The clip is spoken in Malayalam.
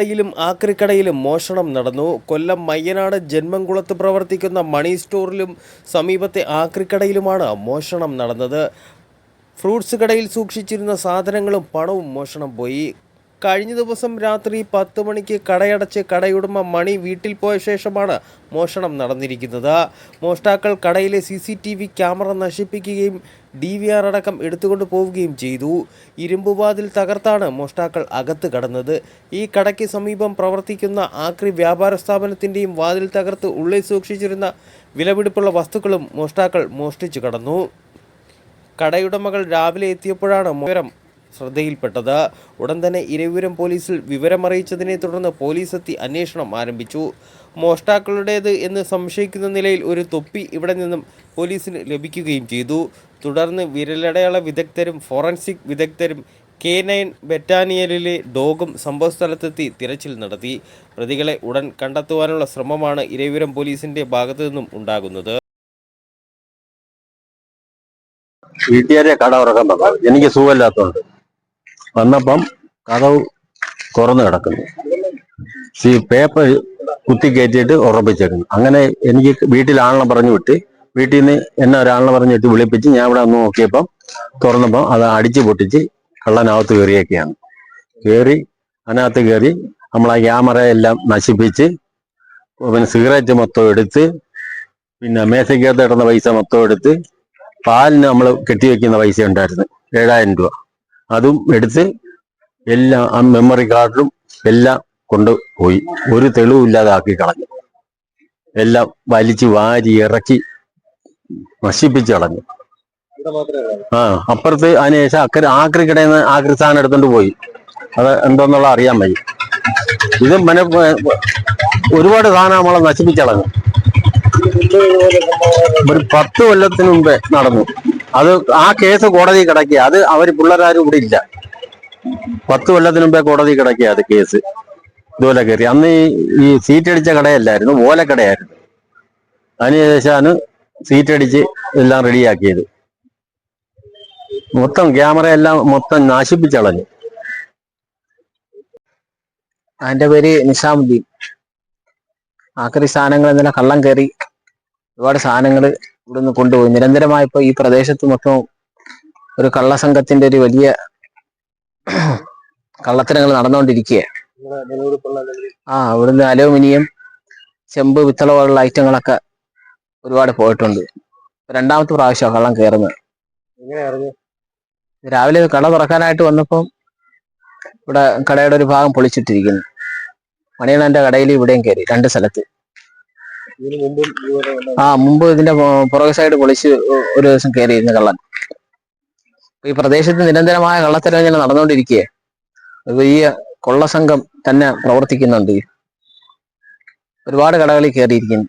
കടയിലും ആക്രിക്കടയിലും മോഷണം നടന്നു. കൊല്ലം മയ്യനാട് ജന്മംകുളത്ത് പ്രവർത്തിക്കുന്ന മണി സ്റ്റോറിലും സമീപത്തെ ആക്രിക്കടയിലുമാണ് മോഷണം നടന്നത്. ഫ്രൂട്ട്സ് കടയിൽ സൂക്ഷിച്ചിരുന്ന സാധനങ്ങളും പണവും മോഷണം പോയി. കഴിഞ്ഞ ദിവസം രാത്രി പത്ത് മണിക്ക് കടയടച്ച് കടയുടമ മണി വീട്ടിൽ പോയ ശേഷമാണ് മോഷണം നടന്നിരിക്കുന്നത്. മോഷ്ടാക്കൾ കടയിലെ C C T V camera നശിപ്പിക്കുകയും ഡി വി ആർ അടക്കം എടുത്തുകൊണ്ട് പോവുകയും ചെയ്തു. ഇരുമ്പുവാതിൽ തകർത്താണ് മോഷ്ടാക്കൾ അകത്ത് കടന്നത്. ഈ കടയ്ക്ക് സമീപം പ്രവർത്തിക്കുന്ന ആക്രി വ്യാപാര സ്ഥാപനത്തിന്റെയും വാതിൽ തകർത്ത് ഉള്ളിൽ സൂക്ഷിച്ചിരുന്ന വിലപിടിപ്പുള്ള വസ്തുക്കളും മോഷ്ടാക്കൾ മോഷ്ടിച്ചു കടന്നു. കടയുടമകൾ രാവിലെ എത്തിയപ്പോഴാണ് വിവരം ശ്രദ്ധയിൽപ്പെട്ടത്. ഉടൻ തന്നെ ഇരവിപുരം പോലീസിൽ വിവരമറിയിച്ചതിനെ തുടർന്ന് പോലീസ് എത്തി അന്വേഷണം ആരംഭിച്ചു. മോഷ്ടാക്കളുടേത് എന്ന് സംശയിക്കുന്ന നിലയിൽ ഒരു തൊപ്പി ഇവിടെ നിന്നും പോലീസിന് ലഭിക്കുകയും ചെയ്തു. തുടർന്ന് വിരലടയാള വിദഗ്ധരും ഫോറൻസിക് വിദഗ്ധരും കെ നയൻ ബറ്റാനിയലിലെ ഡോഗും സംഭവസ്ഥലത്തെത്തി തിരച്ചിൽ നടത്തി. പ്രതികളെ ഉടൻ കണ്ടെത്തുവാനുള്ള ശ്രമമാണ് ഇരവിപുരം പോലീസിന്റെ ഭാഗത്തു നിന്നും ഉണ്ടാകുന്നത്. വീട്ടുകാരെ കട എനിക്ക് സുഖമില്ലാത്തതുകൊണ്ട്. വന്നപ്പം കഥവ് തുറന്നു കിടക്കുന്നു. ഈ പേപ്പർ കുത്തി കയറ്റിയിട്ട് ഉറപ്പിച്ചേക്കുന്നു. അങ്ങനെ എനിക്ക് വീട്ടിൽ പറഞ്ഞു വിട്ട് വീട്ടിൽ നിന്ന് എന്നെ ഒരാളിനെ പറഞ്ഞു വിട്ട് വിളിപ്പിച്ച് ഞാൻ ഇവിടെ വന്ന് നോക്കിയപ്പം തുറന്നപ്പം അത് അടിച്ചു പൊട്ടിച്ച് കള്ളനകത്ത് കയറിയൊക്കെയാണ്. കയറി അതിനകത്ത് കയറി നമ്മളെ ക്യാമറ എല്ലാം നശിപ്പിച്ച് പിന്നെ സിഗരറ്റ് മൊത്തം എടുത്ത് പിന്നെ മേശയ്ക്കകത്ത് ഇടുന്ന പൈസ മൊത്തം എടുത്ത് പാലിന് നമ്മൾ കെട്ടിവെക്കുന്ന പൈസ ഉണ്ടായിരുന്നു. ഏഴായിരം രൂപ. അതും എടുത്ത് എല്ലാ ആ മെമ്മറി കാർഡിലും എല്ലാം കൊണ്ടുപോയി ഒരു തെളിവും ഇല്ലാതെ ആക്കി കളഞ്ഞു. എല്ലാം വലിച്ചു വാരി ഇറക്കി നശിപ്പിച്ചു കളഞ്ഞു. ആ അപ്പുറത്ത് അതിനുശേഷം അക്കരെ ആക്രി കടയിൽ നിന്ന് ആക്രി സാധനം എടുത്തോണ്ട് പോയി. അത് എന്തോന്നുള്ള അറിയാൻ വയ്യ. ഇത് മന ഒരുപാട് സാധനം നമ്മളെ നശിപ്പിച്ചളഞ്ഞു ഒരു പത്ത് കൊല്ലത്തിന് മുമ്പേ നടന്നു. അത് ആ കേസ് കോടതി കിടക്കുക. അത് അവർ പിള്ളേരാരും ഇവിടെ ഇല്ല. പത്ത് കൊല്ലത്തിന് മുമ്പേ കോടതി കിടക്കുക അത് കേസ്. ഇതുപോലെ കയറി അന്ന് ഈ സീറ്റ് അടിച്ച കടയല്ലായിരുന്നു. ഓലക്കടയായിരുന്നു അതിനുശേഷമാണ് സീറ്റ് അടിച്ച് എല്ലാം റെഡിയാക്കിയത്. മൊത്തം ക്യാമറ എല്ലാം മൊത്തം നാശിപ്പിച്ചളഞ്ഞു അതിന്റെ പേര് നിസാമുദ്ദീൻ. ആക്രി സാധനങ്ങൾ ഇന്നലെ കള്ളം കയറി ഒരുപാട് സാധനങ്ങൾ ഇവിടുന്ന് കൊണ്ടുപോയി. നിരന്തരമായി ഇപ്പൊ ഈ പ്രദേശത്ത് മൊത്തം ഒരു കള്ളസംഘത്തിന്റെ ഒരു വലിയ കള്ളത്തരങ്ങൾ നടന്നുകൊണ്ടിരിക്കുക ആ ഇവിടുന്ന് അലൂമിനിയം ചെമ്പ് പിത്തള പോലുള്ള ഐറ്റങ്ങളൊക്കെ ഒരുപാട് പോയിട്ടുണ്ട്. രണ്ടാമത്തെ പ്രാവശ്യമാണ് കള്ളം കയറുന്നത്. രാവിലെ കട തുറക്കാനായിട്ട് വന്നപ്പം ഇവിടെ കടയുടെ ഒരു ഭാഗം പൊളിച്ചിട്ടിരിക്കുന്നു. മണിയണ്ണന്റെ കടയിൽ ഇവിടെയും കയറി രണ്ട് സ്ഥലത്ത്. ആ മുമ്പ് ഇതിന്റെ പുറകെ സൈഡ് പൊളിച്ച് ഒരു ദിവസം കയറിയിരുന്നു കള്ളൻ. ഈ പ്രദേശത്ത് നിരന്തരമായ കള്ളത്തരം ഇങ്ങനെ നടന്നുകൊണ്ടിരിക്കുകയെ ഈ കൊള്ളസംഘം തന്നെ പ്രവർത്തിക്കുന്നുണ്ട്. ഒരുപാട് കടകളിൽ കയറിയിരിക്കുന്നു